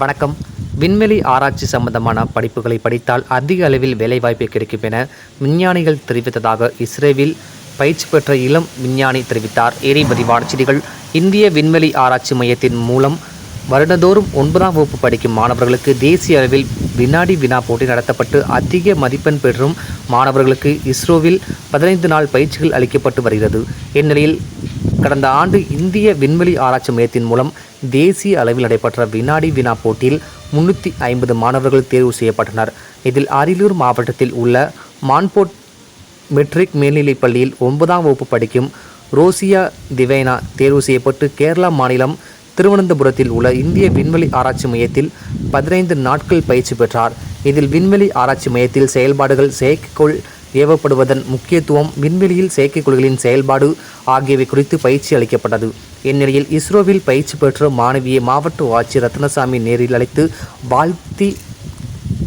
வணக்கம். விண்வெளி ஆராய்ச்சி சம்பந்தமான படிப்புகளை படித்தால் அதிக அளவில் வேலைவாய்ப்பு கிடைக்கும் என விஞ்ஞானிகள் தெரிவித்ததாக இஸ்ரேவில் பயிற்சி பெற்ற இளம் விஞ்ஞானி தெரிவித்தார். ஏரி விரிவான செய்திகள். இந்திய விண்வெளி ஆராய்ச்சி மையத்தின் மூலம் வருடந்தோறும் ஒன்பதாம் வகுப்பு படிக்கும் மாணவர்களுக்கு தேசிய அளவில் வினாடி வினா போட்டி நடத்தப்பட்டு அதிக மதிப்பெண் பெறும் மாணவர்களுக்கு இஸ்ரோவில் பதினைந்து நாள் பயிற்சிகள் அளிக்கப்பட்டு வருகிறது. இந்நிலையில் கடந்த ஆண்டு இந்திய விண்வெளி ஆராய்ச்சி மையத்தின் மூலம் தேசிய அளவில் நடைபெற்ற வினாடி வினா போட்டியில் முன்னூற்றி ஐம்பது மாணவர்கள் தேர்வு செய்யப்பட்டனர். இதில் அரியலூர் மாவட்டத்தில் உள்ள மான்போர்ட் மெட்ரிக் மேல்நிலைப் பள்ளியில் ஒன்பதாம் வகுப்பு படிக்கும் ரோசியா திவேனா தேர்வு செய்யப்பட்டு கேரளா மாநிலம் திருவனந்தபுரத்தில் உள்ள இந்திய விண்வெளி ஆராய்ச்சி மையத்தில் பதினைந்து நாட்கள் பயிற்சி பெற்றார். இதில் விண்வெளி ஆராய்ச்சி மையத்தில் செயல்பாடுகள் செயற்கைக்கோள் ஏவப்படுவதன் முக்கியத்துவம் விண்வெளியில் செயற்கைக்கோள்களின் செயல்பாடு ஆகியவை குறித்து பயிற்சி அளிக்கப்பட்டது. இந்நிலையில் இஸ்ரோவில் பயிற்சி பெற்ற மாணவியை மாவட்ட ஆட்சியர் ரத்னசாமி நேரில் அழைத்து வாழ்த்தி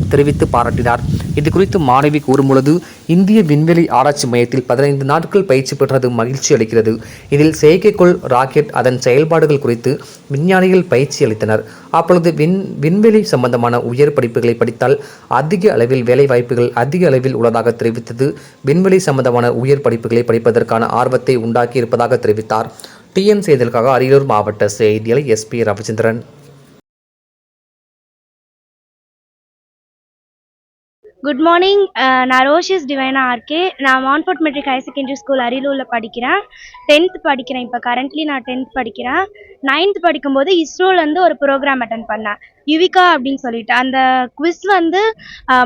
தெரிவித்து பாராட்டினார். இது குறித்து மாணவி கூறும்பொழுது இந்திய விண்வெளி ஆராய்ச்சி மையத்தில் பதினைந்து நாட்கள் பயிற்சி பெற்றது மகிழ்ச்சி அளிக்கிறது. இதில் செயற்கைக்கோள் ராக்கெட் அதன் செயல்பாடுகள் குறித்து விஞ்ஞானிகள் பயிற்சி அளித்தனர். அப்பொழுது விண் விண்வெளி சம்பந்தமான உயர் படிப்புகளை படித்தால் அதிக அளவில் வேலை வாய்ப்புகள் அதிக அளவில் உள்ளதாக தெரிவித்தது. விண்வெளி சம்பந்தமான உயர் படிப்புகளை படிப்பதற்கான ஆர்வத்தை உண்டாக்கி இருப்பதாக தெரிவித்தார் டிஎன் செய்திகளுக்காக அரியலூர் மாவட்ட செய்தியாளர் S P Ravichandran. Good morning uh, நான் ரோஷியஸ் டிவைனா ஆர்கே. நான் Montfort matric higher secondary school அரியலூரில் படிக்கிறேன். டென்த் படிக்கிறேன். இப்போ கரண்ட்லி நான் டென்த் படிக்கிறேன். நைன்த் படிக்கும்போது இஸ்ரோலேருந்து ஒரு ப்ரோக்ராம் அட்டன் பண்ணேன். யுவிகா அப்படின்னு சொல்லிட்டு. அந்த குவிஸ் வந்து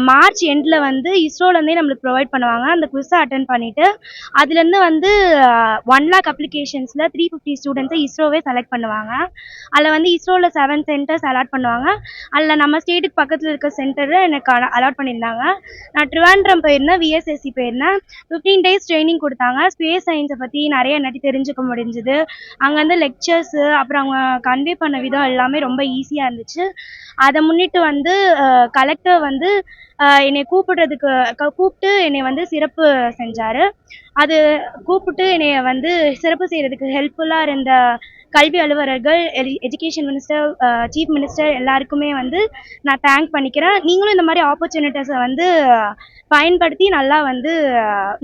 மார்ச் எண்டில் வந்து இஸ்ரோலேருந்தே நம்மளுக்கு ப்ரொவைட் பண்ணுவாங்க. அந்த குவிஸை அட்டன் பண்ணிவிட்டு அதுலேருந்து வந்து ஒன் லேக் அப்ளிகேஷன்ஸில் த்ரீ ஃபிஃப்டி ஸ்டூடெண்ட்ஸை இஸ்ரோவே செலக்ட் பண்ணுவாங்க. அதில் வந்து இஸ்ரோவில் செவன் சென்டர்ஸ் அலாட் பண்ணுவாங்க. அதில் நம்ம ஸ்டேட்டுக்கு பக்கத்தில் இருக்க சென்டர் எனக்கு அலாட் பண்ணியிருந்தாங்க. நான் ட்ரிவாண்ட்ரம் போயிருந்தேன் விஎஸ்எஸ்சி போயிருந்தேன். ஃபிஃப்டீன் டேஸ் ட்ரைனிங் கொடுத்தாங்க. ஸ்பேஸ் சயின்ஸை பற்றி நிறைய நட்டி தெரிஞ்சுக்க முடிஞ்சுது. அங்கேருந்து லெக்சர்ஸு அப்புறம் அவங்க கன்வே பண்ண விதம் எல்லாமே ரொம்ப ஈஸியாக இருந்துச்சு. அதை முன்னிட்டு வந்து கலெக்டர் வந்து என்னை கூப்பிடுறதுக்கு கூப்பிட்டு என்னை வந்து சிறப்பு செஞ்சார். அது கூப்பிட்டு என்னைய வந்து சிறப்பு செய்கிறதுக்கு ஹெல்ப்ஃபுல்லாக இருந்த கல்வி அலுவலர்கள் எஜுகேஷன் மினிஸ்டர் சீஃப் மினிஸ்டர் எல்லாருக்குமே வந்து நான் தேங்க் பண்ணிக்கிறேன். நீங்களும் இந்த மாதிரி ஆப்பர்ச்சுனிட்டிஸை வந்து பயன்படுத்தி நல்லா வந்து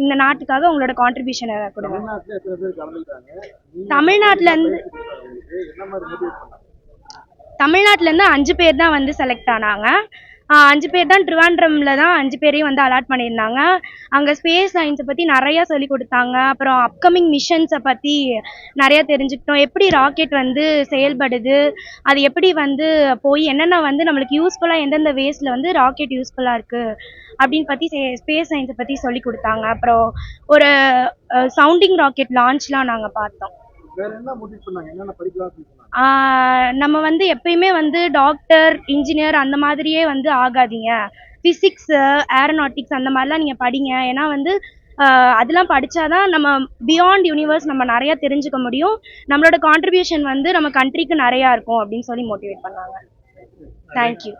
இந்த நாட்டுக்காக உங்களோட கான்ட்ரிபியூஷனை கொடுங்க. தமிழ்நாட்டுல தமிழ்நாட்டிலேருந்து அஞ்சு பேர் தான் வந்து செலக்ட் ஆனாங்க. அஞ்சு பேர் தான் ட்ரிவாண்ட்ரமில் தான் அஞ்சு பேரையும் வந்து அலாட் பண்ணியிருந்தாங்க. அங்கே ஸ்பேஸ் சயின்ஸை பற்றி நிறையா சொல்லி கொடுத்தாங்க. அப்புறம் அப்கமிங் மிஷன்ஸை பற்றி நிறையா தெரிஞ்சுக்கிட்டோம். எப்படி ராக்கெட் வந்து செயல்படுது அது எப்படி வந்து போய் என்னென்ன வந்து நம்மளுக்கு யூஸ்ஃபுல்லாக எந்தெந்த வேஸில் வந்து ராக்கெட் யூஸ்ஃபுல்லாக இருக்குது அப்படின்னு பற்றி ஸ்பேஸ் சயின்ஸை பற்றி சொல்லி கொடுத்தாங்க. அப்புறம் ஒரு சவுண்டிங் ராக்கெட் லான்ச்லாம் நாங்கள் பார்த்தோம். நம்ம வந்து எப்பயுமே வந்து டாக்டர் இன்ஜினியர் அந்த மாதிரியே வந்து ஆகாதீங்க. ஃபிசிக்ஸு ஏரோநாட்டிக்ஸ் அந்த மாதிரிலாம் நீங்கள் படிங்க. ஏன்னா வந்து அதெல்லாம் படிச்சாதான் நம்ம பியாண்ட் யூனிவர்ஸ் நம்ம நிறையா தெரிஞ்சுக்க முடியும். நம்மளோட கான்ட்ரிபியூஷன் வந்து நம்ம கண்ட்ரிக்கு நிறையா இருக்கும் அப்படின்னு சொல்லி மோட்டிவேட் பண்ணாங்க. தேங்க்யூ